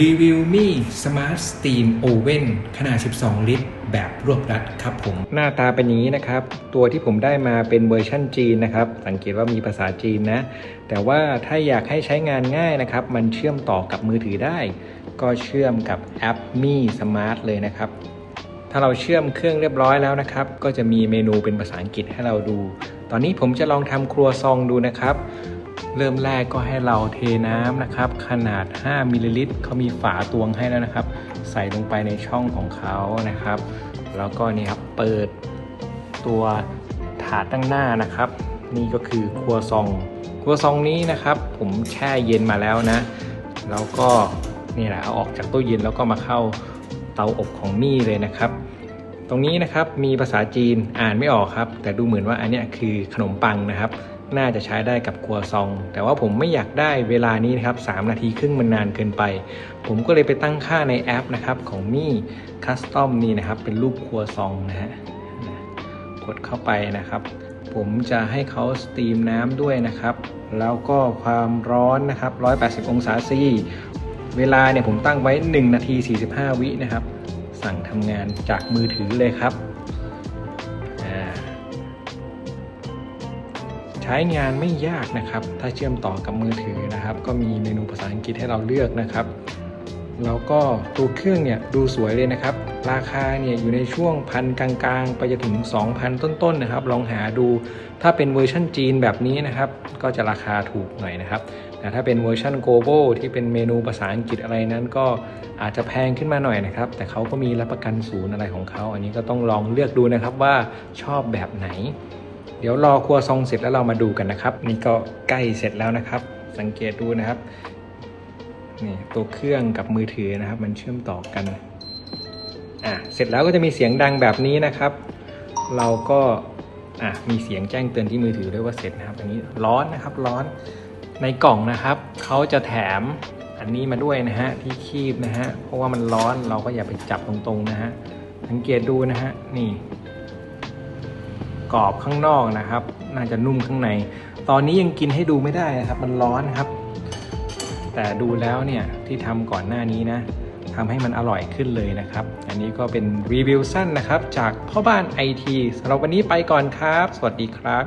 รีวิวมี่ Smart Steam Oven ขนาด 12 ลิตร แบบรวบรัดครับผม หน้าตาเป็นอย่างนี้นะครับ ตัวที่ผมได้มาเป็นเวอร์ชั่นจีนนะครับ สังเกตว่ามีภาษาจีนนะ แต่ว่าถ้าอยากให้ใช้งานง่ายนะครับ มันเชื่อมต่อกับมือถือได้ ก็เชื่อมกับแอปมี่ Smart เลยนะครับ ถ้าเราเชื่อมเครื่องเรียบร้อยแล้วนะครับ ก็จะมีเมนูเป็นภาษาอังกฤษให้เราดู ตอนนี้ผมจะลองทำครัวซองดูนะครับ เริ่มแรกก็ให้เราเทน้ำนะครับ ขนาด 5มิลลิลิตรเขามีฝาตวงให้แล้วนะครับ ใส่ลงไปในช่องของเขานะครับ แล้วก็นี่ครับเปิดตัวถาดตั้งหน้านะครับ นี่ก็คือครัวซองครัวซองนี้นะครับ ผมแช่เย็นมาแล้วนะ แล้วก็นี่แหละเอาออกจากตู้เย็นแล้วก็มาเข้าเตาอบของมี่เลยนะครับ ตรงนี้นะครับมีภาษาจีนอ่านไม่ออกครับ แต่ดูเหมือนว่าอันนี้คือขนมปังนะครับ น่าจะใช้ได้กับครัวซอง แต่ว่าผมไม่อยากได้เวลานี้นะครับ3นาทีครึ่งมันนานเกินไป ผมก็เลยไปตั้งค่าในแอปนะครับของมี่คัสตอมนี่นะครับ เป็นรูปครัวซองนะฮะกดเข้าไปนะครับ ผมจะให้เขาสตรีมน้ำด้วยนะครับ แล้วก็ความร้อนนะครับ 180 องศาซีเวลาเนี่ยผมตั้งไว้ 1 นาที 45 วินะครับ สั่งทำงานจากมือถือเลยครับ ใช้งานไม่ยากนะครับ ถ้าเชื่อมต่อกับมือถือนะครับ ก็มีเมนูภาษาอังกฤษให้เราเลือกนะครับ แล้วก็ตัวเครื่องเนี่ยดูสวยเลยนะครับ ราคาเนี่ยอยู่ในช่วงพันกลางๆ ไปจนถึง 2,000 ต้นๆนะครับ ลองหาดูถ้าเป็นเวอร์ชันจีนแบบนี้นะครับ ก็จะราคาถูกหน่อยนะครับแต่ถ้าเป็นเวอร์ชัน global ที่เป็นเมนูภาษาอังกฤษอะไรนั้นก็อาจจะแพงขึ้นมาหน่อยนะครับ แต่เขาก็มีรับประกันศูนย์อะไรของเขา อันนี้ก็ต้องลองเลือกดูนะครับว่าชอบแบบไหน เดี๋ยวรอครัวซองเสร็จแล้วเรามาดูกันนะครับ นี่ก็ใกล้เสร็จแล้วนะครับ สังเกตดูนะครับนี่ตัวเครื่องกับมือถือนะครับ มันเชื่อมต่อกันอะเสร็จแล้วก็จะมีเสียงดังแบบนี้นะครับ เราก็อะมีเสียงแจ้งเตือนที่มือถือด้วยว่าเสร็จนะครับ อันนี้ร้อนนะครับร้อนในกล่องนะครับเขาจะแถมอันนี้มาด้วยนะฮะที่คีบนะฮะเพราะว่ามันร้อนเราก็อย่าไปจับตรงๆนะฮะสังเกตดูนะฮะนี่ กรอบข้างนอกนะครับ น่าจะนุ่มข้างใน ตอนนี้ยังกินให้ดูไม่ได้นะครับ มันร้อนครับ แต่ดูแล้วเนี่ยที่ทำก่อนหน้านี้นะทำให้มันอร่อยขึ้นเลยนะครับ อันนี้ก็เป็นรีวิวสั้นนะครับ จากพ่อบ้านไอทีสำหรับวันนี้ไปก่อนครับ สวัสดีครับ